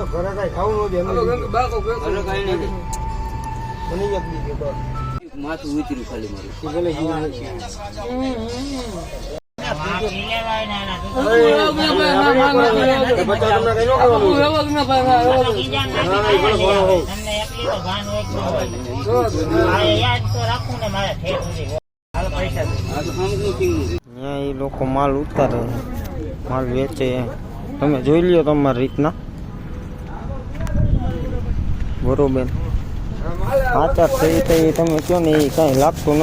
તો ઘરે કાંઈ ખાવું બસ. માથું ઉતર્યું ખાલી મારું ભલે એ લોકો માલ ઉતારે માલ વેચે તમે જોઈ લ્યો તમારી રીતના બરોબર આચાર થઈ તો તમે કહો ને એ કાંઈ લાગતું નથી.